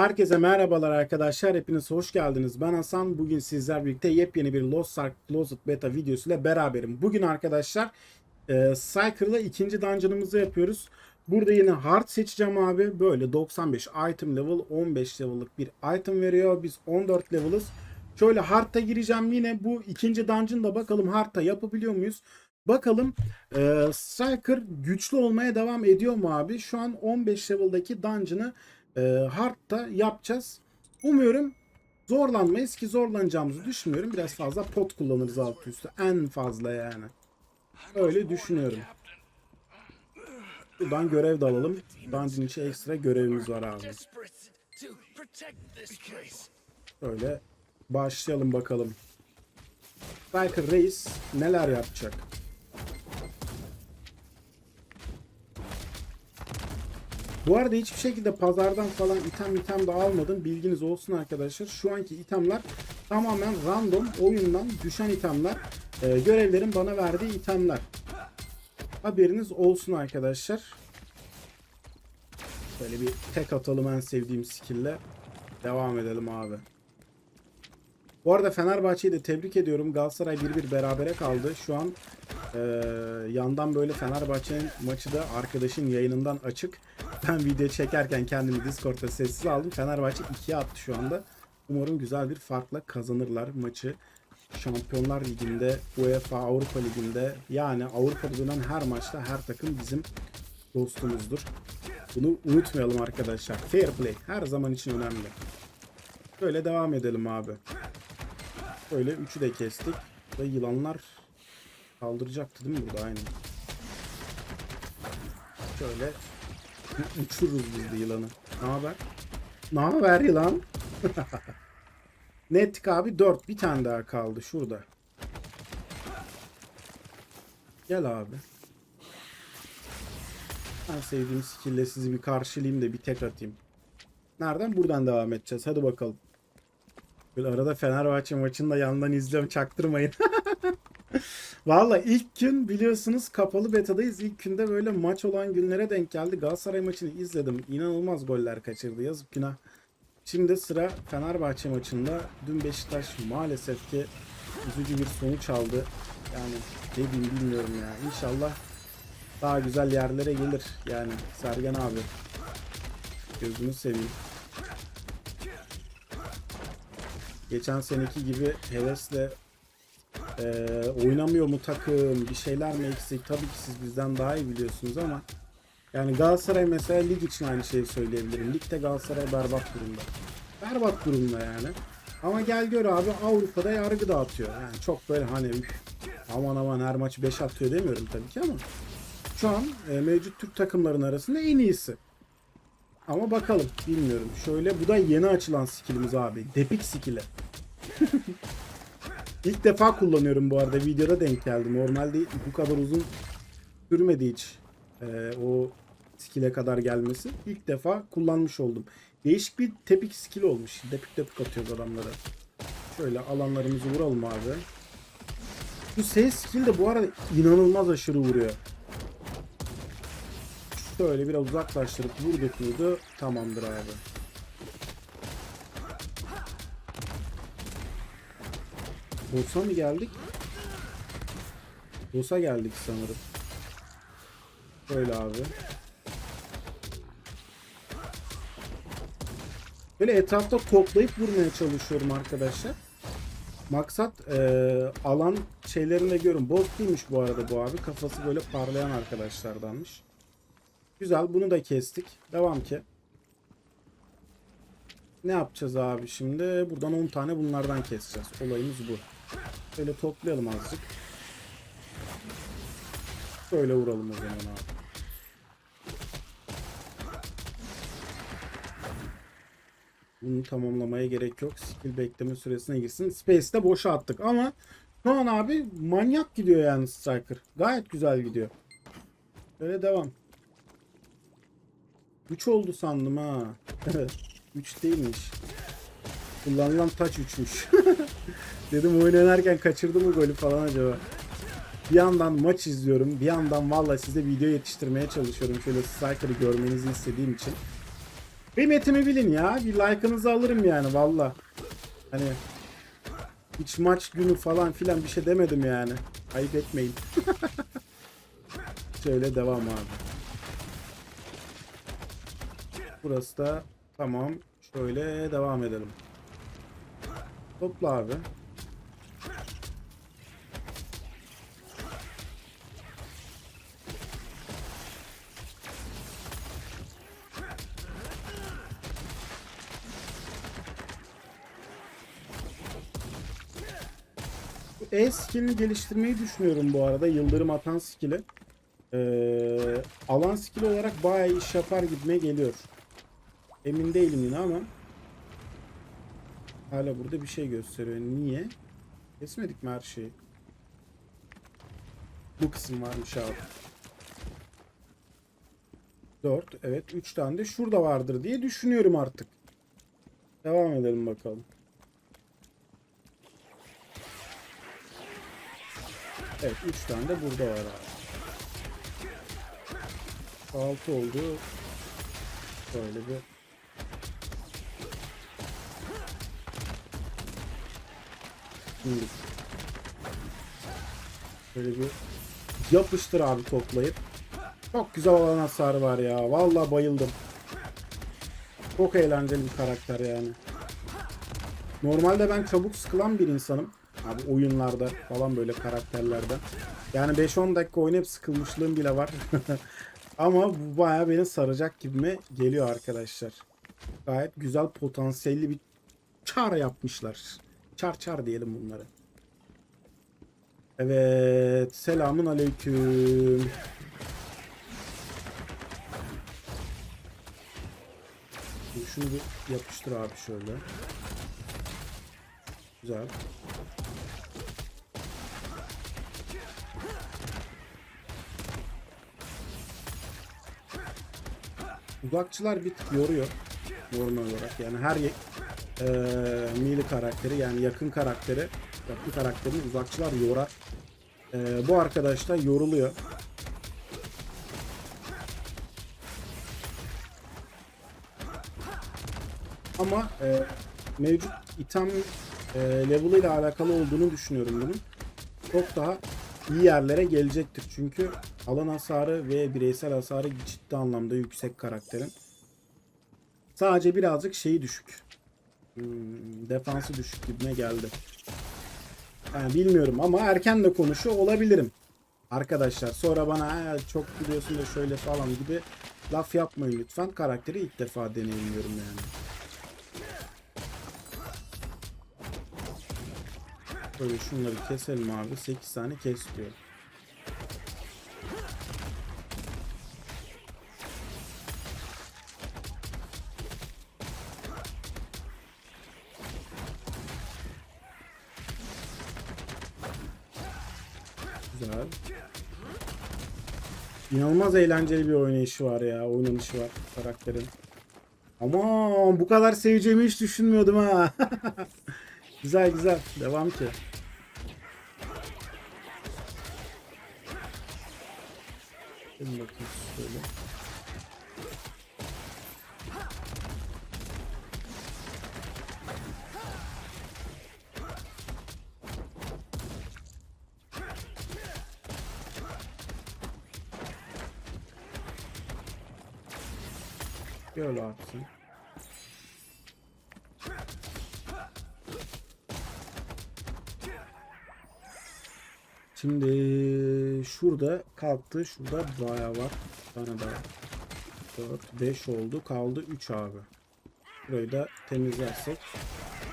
Herkese merhabalar arkadaşlar. Hepiniz hoş geldiniz. Ben Hasan. Bugün sizler birlikte yepyeni bir Lost Ark Closet Beta videosuyla beraberim. Bugün arkadaşlar e, Cycle'la ikinci dungeon'ımızı yapıyoruz. Burada yine hard seçeceğim abi. Böyle 95 item level 15 level'lık bir item veriyor. Biz 14 level'ız. Şöyle hard'a gireceğim yine bu ikinci dungeon'da bakalım hard'da yapabiliyor muyuz? Bakalım e, Striker güçlü olmaya devam ediyor mu abi? Şu an 15 level'daki dungeon'ı e, hard'da yapacağız. Umuyorum zorlanmayız ki zorlanacağımızı düşünmüyorum. Biraz fazla pot kullanırız alt üstü. En fazla yani. Öyle düşünüyorum. Buradan görev de alalım. Dungeon içi ekstra görevimiz var abi. Böyle başlayalım bakalım. Striker Reis neler yapacak? Bu arada hiçbir şekilde pazardan falan item item de almadım. Bilginiz olsun arkadaşlar. Şu anki itemler tamamen random oyundan düşen itemler. Ee, görevlerin bana verdiği itemler. Haberiniz olsun arkadaşlar. Böyle bir tek atalım en sevdiğim skill'le. Devam edelim abi. Bu arada Fenerbahçe'yi de tebrik ediyorum. Galatasaray 1-1 berabere kaldı. Şu an eee, yandan böyle Fenerbahçe'nin maçı da arkadaşın yayınından açık. Ben video çekerken kendimi Discord'da sessiz aldım. Fenerbahçe 2'ye attı şu anda. Umarım güzel bir farkla kazanırlar maçı. Şampiyonlar Ligi'nde, UEFA Avrupa Ligi'nde yani Avrupa'da dönen her maçta her takım bizim dostumuzdur. Bunu unutmayalım arkadaşlar. Fair play her zaman için önemli. Böyle devam edelim abi. Böyle üçü de kestik. Ve yılanlar kaldıracaktı değil mi burada aynen. Şöyle u- uçururuz biz yılanı. Ne haber? Ne haber yılan? ne ettik abi? 4. Bir tane daha kaldı şurada. Gel abi. Ben sevdiğim skill'le sizi bir karşılayayım da bir tek atayım. Nereden? Buradan devam edeceğiz. Hadi bakalım. Böyle arada Fenerbahçe maçını da yandan izliyorum. Çaktırmayın. Valla ilk gün biliyorsunuz kapalı betadayız. İlk günde böyle maç olan günlere denk geldi. Galatasaray maçını izledim. İnanılmaz goller kaçırdı. Yazık günah. Şimdi sıra Fenerbahçe maçında. Dün Beşiktaş maalesef ki üzücü bir sonuç aldı. Yani ne bilmiyorum ya. İnşallah daha güzel yerlere gelir. Yani Sergen abi. Gözünü seveyim. Geçen seneki gibi hevesle eee, oynamıyor mu takım, bir şeyler mi eksik? Tabii ki siz bizden daha iyi biliyorsunuz ama yani Galatasaray mesela lig için aynı şeyi söyleyebilirim. Ligde Galatasaray berbat durumda. Berbat durumda yani. Ama gel gör abi Avrupa'da yargı dağıtıyor. Yani çok böyle hani üf, aman aman her maç 5 atıyor demiyorum tabii ki ama şu an e, mevcut Türk takımların arasında en iyisi. Ama bakalım bilmiyorum. Şöyle bu da yeni açılan skillimiz abi. Depik skill'i. İlk defa kullanıyorum bu arada. Videoda denk geldi. Normalde bu kadar uzun sürmedi hiç. Ee, o skill'e kadar gelmesi. İlk defa kullanmış oldum. Değişik bir tepik skill olmuş. Depik depik atıyoruz adamlara. Şöyle alanlarımızı vuralım abi. Bu S skill de bu arada inanılmaz aşırı vuruyor. Şöyle biraz uzaklaştırıp vurduk muydu tamamdır abi. Boss'a mı geldik? Boss'a geldik sanırım. Böyle abi. Böyle etrafta toplayıp vurmaya çalışıyorum arkadaşlar. Maksat eee, alan şeylerini de görün. Boss değilmiş bu arada bu abi. Kafası böyle parlayan arkadaşlardanmış. Güzel bunu da kestik. Devam ki. Ne yapacağız abi şimdi? Buradan 10 tane bunlardan keseceğiz. Olayımız bu. Böyle toplayalım azıcık. Böyle vuralım o zaman abi. Bunu tamamlamaya gerek yok. Skill bekleme süresine girsin. Space'de boşa attık ama şu an abi manyak gidiyor yani Striker. Gayet güzel gidiyor. Böyle devam. 3 oldu sandım ha. 3 değilmiş. Kullanılan taç 3'müş. Dedim oyun oynarken kaçırdı mı golü falan acaba. Bir yandan maç izliyorum. Bir yandan valla size video yetiştirmeye çalışıyorum. Şöyle Striker'ı görmenizi istediğim için. Kıymetimi bilin ya. Bir like'ınızı alırım yani valla. Hani hiç maç günü falan filan bir şey demedim yani. Ayıp etmeyin. Şöyle devam abi. Burası da tamam. Şöyle devam edelim. Topla abi. E skillini geliştirmeyi düşünüyorum bu arada. Yıldırım atan skill'i. Ee, alan skill olarak bayağı iş yapar gibime geliyor. Emin değilim yine ama. Hala burada bir şey gösteriyor. Niye? Kesmedik mi her şeyi? Bu kısım varmış abi. 4. Evet 3 tane de şurada vardır diye düşünüyorum artık. Devam edelim bakalım. Evet 3 tane de burada var abi. 6 oldu. Böyle bir Şimdi Böyle bir yapıştır abi toplayıp. Çok güzel alan hasarı var ya. Vallahi bayıldım. Çok eğlenceli bir karakter yani. Normalde ben çabuk sıkılan bir insanım. Abi oyunlarda falan böyle karakterlerde. Yani 5-10 dakika oynayıp sıkılmışlığım bile var. Ama bu bayağı beni saracak gibime geliyor arkadaşlar. Gayet güzel potansiyelli bir çar yapmışlar. Çar çar diyelim bunları. Evet. Selamun aleyküm. Şunu bir yapıştır abi şöyle. Güzel. Uzakçılar bir tık yoruyor. Normal olarak. Yani her eee mili karakteri yani yakın karakteri yakın karakterini uzakçılar yorar. Eee, bu arkadaş da yoruluyor. Ama eee, mevcut item eee level ile alakalı olduğunu düşünüyorum bunun. Çok daha iyi yerlere gelecektir. Çünkü alan hasarı ve bireysel hasarı ciddi anlamda yüksek karakterin. Sadece birazcık şeyi düşük. Hmm, defansı düşük gibime geldi. Yani bilmiyorum ama erken de konuşuyor olabilirim. Arkadaşlar sonra bana "Ha, çok biliyorsun da şöyle falan gibi laf yapmayın lütfen. Karakteri ilk defa deneyimliyorum yani. Böyle şunları keselim abi. 8 tane kes diyor. Güzel. İnanılmaz eğlenceli bir oynayışı var ya. Oynanışı var karakterin. Aman bu kadar seveceğimi hiç düşünmüyordum ha. güzel güzel. Devam ki. Gelin bakayım şöyle. Böyle atsın. Şimdi şurada kalktı. Şurada bayağı var. Tane daha. 4, 5 oldu. Kaldı 3 abi. Burayı da temizlersek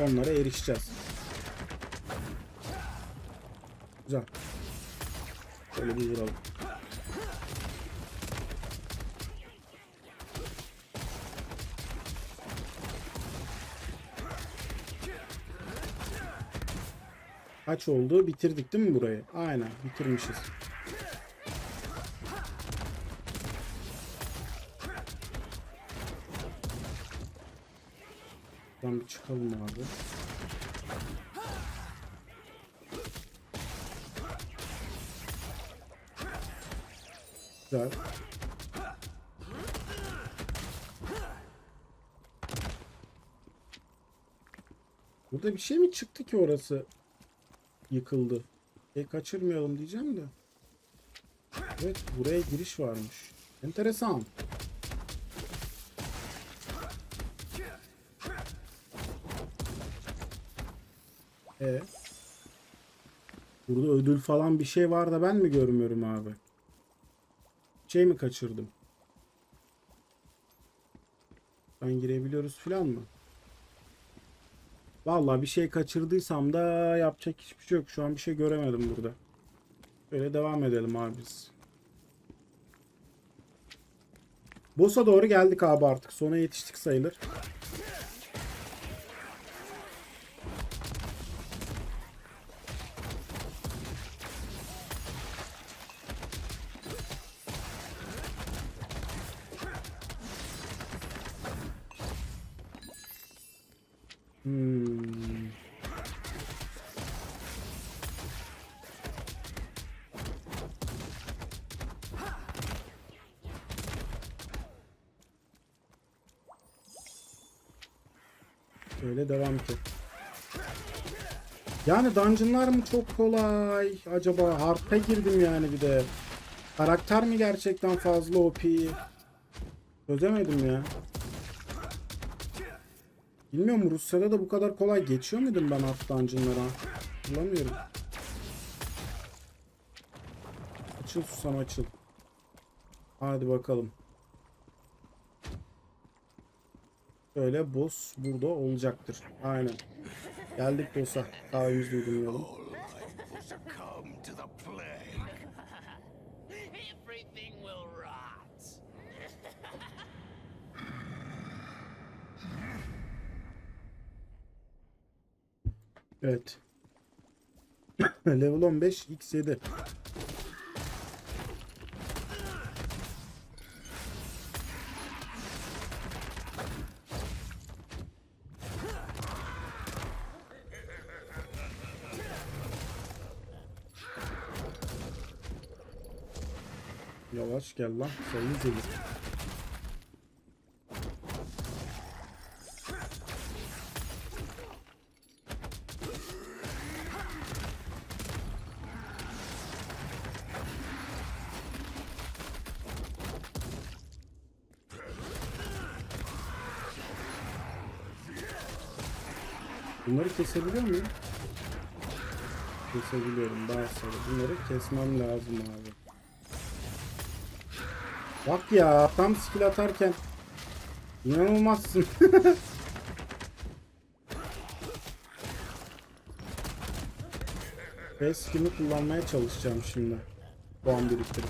onlara erişeceğiz. Güzel. Böyle bir vuralım. Kaç oldu? Bitirdik değil mi burayı? Aynen bitirmişiz. Buradan bir çıkalım abi. Güzel. Burada bir şey mi çıktı ki orası? Yıkıldı? E kaçırmayalım diyeceğim de. Evet buraya giriş varmış. Enteresan. E Burada ödül falan bir şey var da ben mi görmüyorum abi? Şey mi kaçırdım? Ben girebiliyoruz falan mı? Vallahi bir şey kaçırdıysam da yapacak hiçbir şey yok. Şu an bir şey göremedim burada. Böyle devam edelim abi biz. Boss'a doğru geldik abi artık. Sona yetiştik sayılır. Öyle devam ki. Yani dungeonlar mı çok kolay? Acaba hard'a girdim yani bir de. Karakter mi gerçekten fazla OP? Çözemedim ya. Bilmiyorum Rusya'da da bu kadar kolay geçiyor muydum ben hard dungeonlara? Bulamıyorum. Açıl susam açıl. Hadi bakalım. Böyle boss burada olacaktır. Aynen. Geldik boss'a. Kahvemizi rot. Evet. Level 15 X7. Yavaş gel lan. Sayın zeli. Bunları kesebiliyor muyum? Kesebiliyorum daha sonra. Bunları kesmem lazım abi. Bak ya tam skill atarken inanılmazsın. Ve kullanmaya çalışacağım şimdi. Puan biriktirip.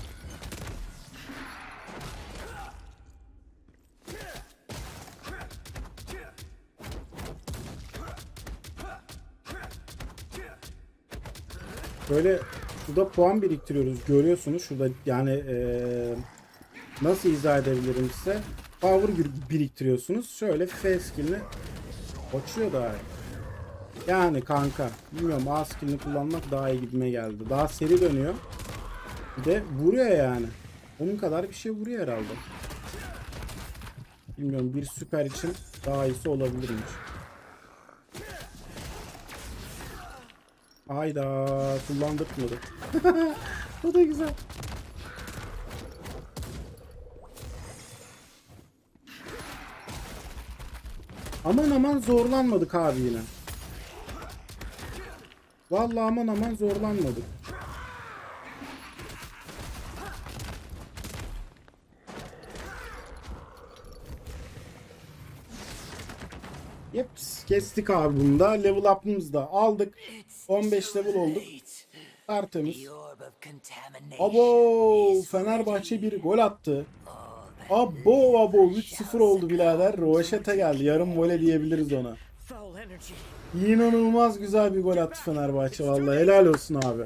Böyle şurada puan biriktiriyoruz. Görüyorsunuz şurada yani eee, nasıl izah edebilirim size? Power bir- biriktiriyorsunuz. Şöyle F skillini açıyor iyi. Yani kanka bilmiyorum A skillini kullanmak daha iyi gibime geldi. Daha seri dönüyor. Bir de vuruyor yani. Onun kadar bir şey vuruyor herhalde. Bilmiyorum bir süper için daha iyisi olabilirmiş. Hayda kullandırtmadı. Bu da güzel. Aman aman zorlanmadık abi yine. Vallahi aman aman zorlanmadık. Yeps, kestik abi bunu da. Level up'ımızı da aldık. 15 level olduk. Tertemiz. Abo Fenerbahçe bir gol attı. Abo abo 3-0 oldu birader. Rovaşete geldi. Yarım vole diyebiliriz ona. İnanılmaz güzel bir gol attı Fenerbahçe. Vallahi helal olsun abi.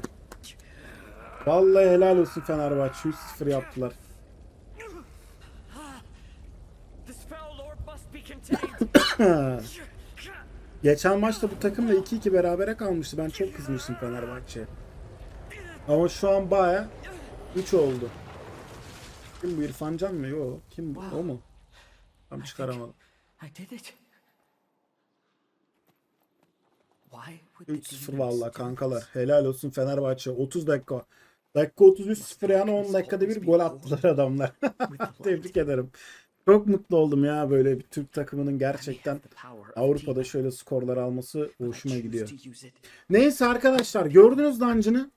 Vallahi helal olsun Fenerbahçe. 3-0 yaptılar. Geçen maçta bu takımla 2-2 berabere kalmıştı. Ben çok kızmıştım Fenerbahçe'ye. Ama şu an baya 3 oldu. Kim bu İrfan Can mı? Yok. Kim bu? O mu? Tam çıkaramadım. I did it. Why would they 3-0 do valla kankalar. Helal olsun Fenerbahçe. 30 dakika. Dakika 33-0 yani 10 dakikada bir gol attılar adamlar. Tebrik ederim. Çok mutlu oldum ya böyle bir Türk takımının gerçekten Avrupa'da şöyle skorlar alması hoşuma gidiyor. Neyse arkadaşlar gördünüz dungeon'ı.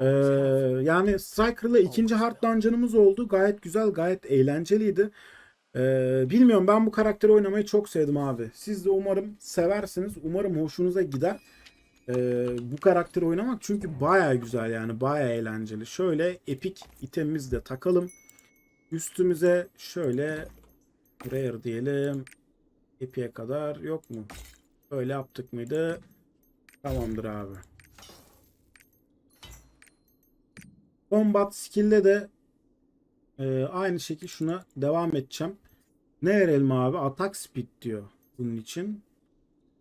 Ee, yani Striker'la ikinci hard dungeon'ımız oldu. Gayet güzel, gayet eğlenceliydi. Ee, bilmiyorum ben bu karakteri oynamayı çok sevdim abi. Siz de umarım seversiniz. Umarım hoşunuza gider. Ee, bu karakteri oynamak çünkü baya güzel yani baya eğlenceli. Şöyle epik itemimizi de takalım. Üstümüze şöyle rare diyelim. Epic'e kadar yok mu? Böyle yaptık mıydı? Tamamdır abi. Combat skill'de de e, aynı şekilde şuna devam edeceğim. Ne verelim abi? Attack speed diyor bunun için.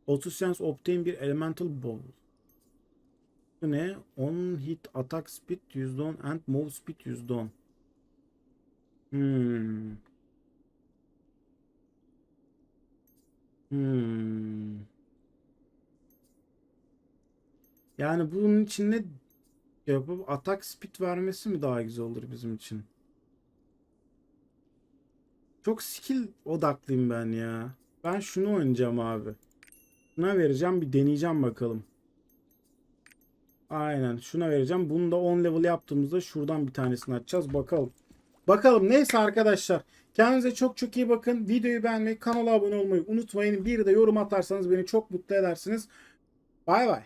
30 sense obtain bir elemental bow. Bu ne? On hit attack speed %10 and move speed %10. Hmm. Hmm. Yani bunun için ne yapıp atak speed vermesi mi daha güzel olur bizim için? Çok skill odaklıyım ben ya. Ben şunu oynayacağım abi. Şuna vereceğim bir deneyeceğim bakalım. Aynen şuna vereceğim. Bunu da 10 level yaptığımızda şuradan bir tanesini açacağız. Bakalım. Bakalım neyse arkadaşlar. Kendinize çok çok iyi bakın. Videoyu beğenmeyi, kanala abone olmayı unutmayın. Bir de yorum atarsanız beni çok mutlu edersiniz. Bay bay.